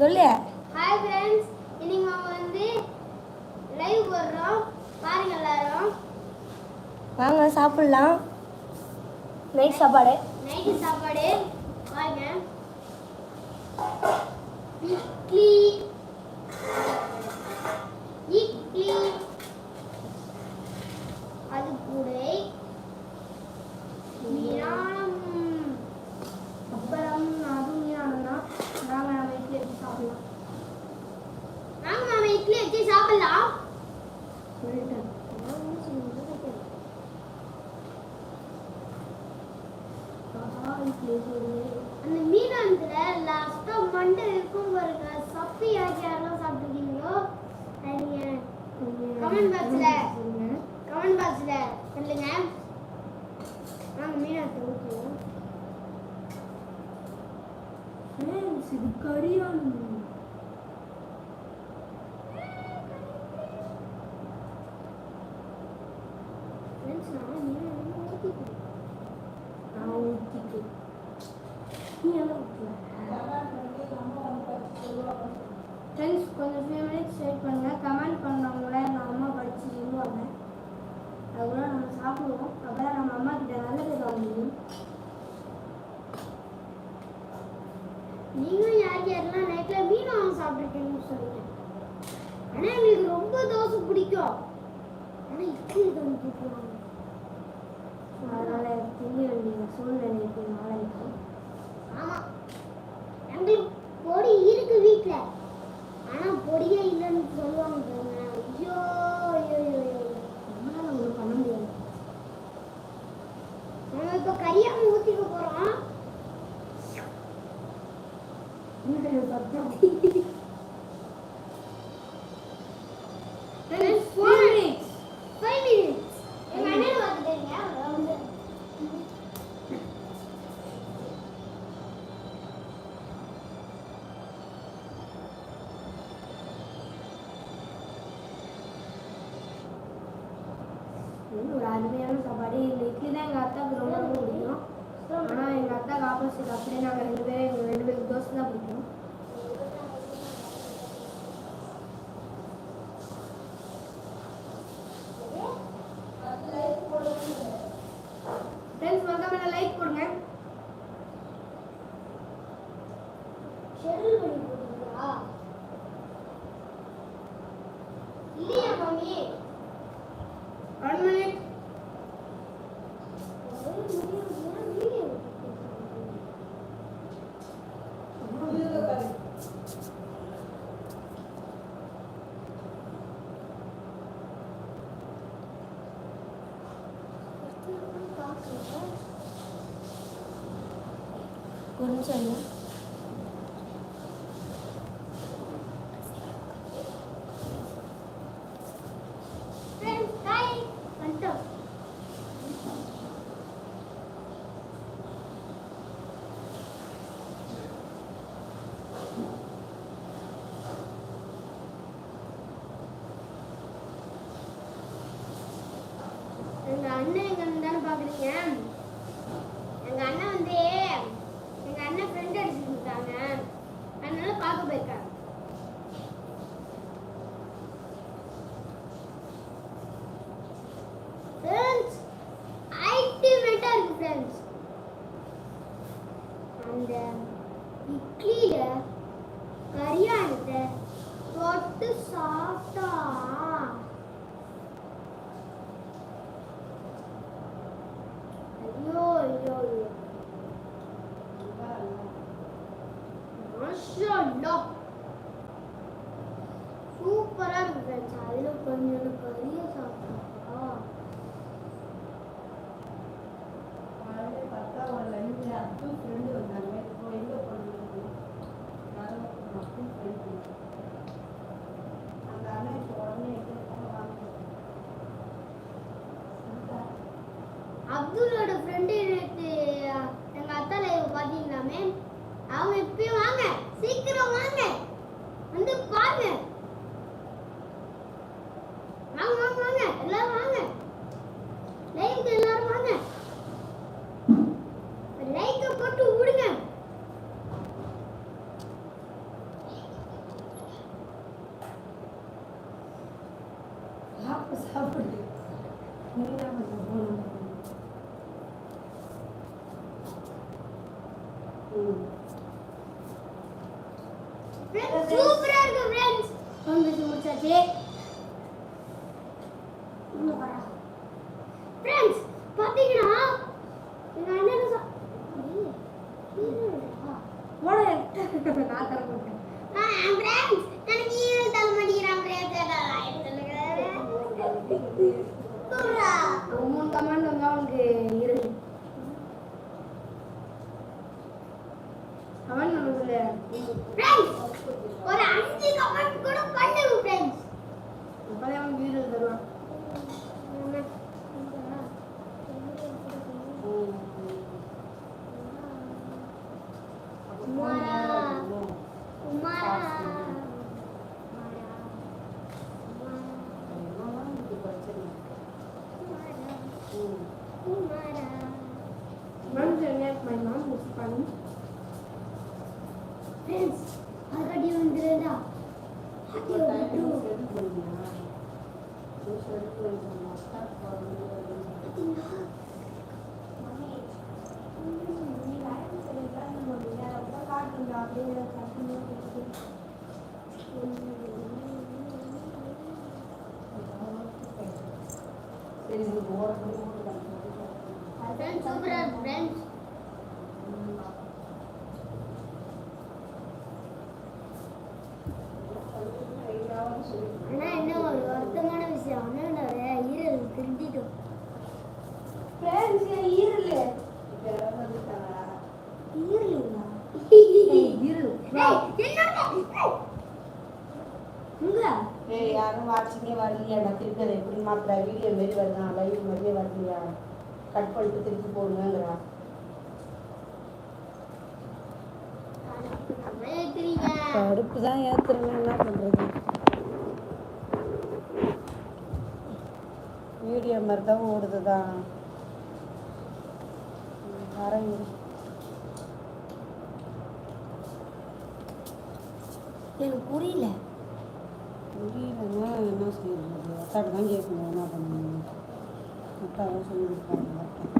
சொல்லு. Hi friends இன்னைக்கு நம்ம வந்து லைவ் போடுறோம். பாருங்க எல்லாரும். வாங்க சாப்பிடலாம். நைட் சாப்பாடு. நைட்டு சாப்பாடு. இட்லி இட்லி அது கூட மீனாம் அப்புறம் அது மீனானா நாங்கள் நம்ம இட்லி வச்சு சாப்பிடலாம் நாங்க மாமா இட்லி வச்சு சாப்பிடலாம் சொல்லிட்டேன் இட்லி சொல்லு அந்த மீனாந்துல லாஸ்டா மண்டை இருக்கும் பாருங்க. சப்பி ஆகி யாரெல்லாம் சாப்பிட்டுருக்கீங்களோ அது நீங்க கமெண்ட் பாக்ஸ்ல கமெண்ட் பாக்ஸ்ல சொல்லுங்க. நாங்க மீனத்தை ஊற்றுவோம் இது கரியான். ஃப்ரெண்ட்ஸ் கொஞ்சம் ஃபியூ மினிட்ஸ் வெயிட் பண்ணுங்க. கமெண்ட் பண்ணவங்கள எங்கள் அம்மா படித்து சொல்லுவாங்க. அதுக்குள்ள நம்ம சாப்பிடுவோம். அப்போ நம்ம அம்மா கிட்ட நல்லது வாங்கி நீங்களும் யார் யாரெல்லாம் நைட்ல மீன் வாங்க சாப்பிட்ருக்கீங்கன்னு சொல்லுங்க. ஆனா எங்களுக்கு ரொம்ப தோசை பிடிக்கும். ஆனா இட்லி தான் பிடிக்கும் அதனால் திங்க வேண்டிய சூழ்நிலை இப்போ நாளைக்கு ஆமா. எங்களுக்கு பொடி இருக்கு வீட்ல. ஆனா பொடியே இல்லைன்னு சொல்லுவாங்க பாருங்க. ஐயோ ஐயோ. நம்மளால ஒன்றும் பண்ண முடியாது. நம்ம இப்ப கரியாம ஊத்திக்க போறோம். வீட்டில் இது ஒரு அருமையான சாப்பாடு. இந்த இட்லி தான் எங்கள் அத்தாவுக்கு ரொம்ப ரொம்ப பிடிக்கும். ஆனால் எங்கள் அத்தாவுக்கு ஆப்போசிட் அப்படியே நாங்கள் ரெண்டு பேரும் எங்கள் ரெண்டு பேருக்கு தோசை தான் பிடிக்கும். ஒரு நிமிஷம் ஐயா எங்க அண்ணன் எங்க தானே பாக்குறீங்க எங்க அண்ணன் வந்து எங்க அண்ணன் ஃப்ரெண்ட் அடிச்சுட்டு இருக்காங்க அதனால பார்க்க போயிருக்காங்க ஃப்ரெண்ட்ஸ் அல்டிமேட்டா இருக்கு ஃப்ரெண்ட்ஸ் அந்த இட்லியில கரியானத்தை தொட்டு சாப்பிட்டா ஐயோ ஐயோ ஐயோ அல்லாஹ். சூப்பரா ஃப்ரெண்ட்ஸ் அதுல கொஞ்சம் கறிய சாப்பிட்டா அப்துல்லோட ஃப்ரெண்டு நேற்று எங்க அத்தா லைவ் பாத்தீங்களாமே? அவங்க இப்பயும் வாங்க. சீக்கிரம் வாங்க. வந்து பாருங்க வாங்க வாங்க வாங்க எல்லாரும் வாங்க லைவுக்கு எல்லாரும் வாங்க லைக்க போட்டு விடுங்க சாப்பிடு நீ தான் கொஞ்சம் போகணும் ம் ஃப்ரெண்ட்ஸ் சூப்பரா இருக்கு ஃப்ரெண்ட்ஸ் பேசி முடிச்சாச்சு. ஃப்ரெண்ட்ஸ் பாத்தீங்கன்னா எங்க அண்ணன் ஃப்ரெண்ட்ஸ் எனக்கு ஹீரோ தர மாட்டேங்கிறான் Swami. Friends, already on the radar. What you will do? There is no more. Friends, friends. ஆனா என்ன ஒரு வருத்தமான விஷயம்? அண்ணனோட ஈரல் என் ஈரலு. ஈரலுங்களா? யாரும் வாட்சிங்கே வரலையாடா திருப்பி அதை எப்படி மாத்திரா வீடியோ மாரி வருதான் லைவ் மாதிரியே வரலையா? கட் பண்ணிட்டு திருப்பி போடுங்கிறா கடுப்பு தான் ஏற்றுறேன் என்ன பண்ணுறது வீடியோ மாதிரி தான் ஓடுது தான் வரேன். எனக்கு புரியல. முடியலன்னா என்ன செய்யறது? அக்காட்ட தான் கேட்கணும் என்ன பண்ணணும்? தான் சொல்லியிருக்காங்க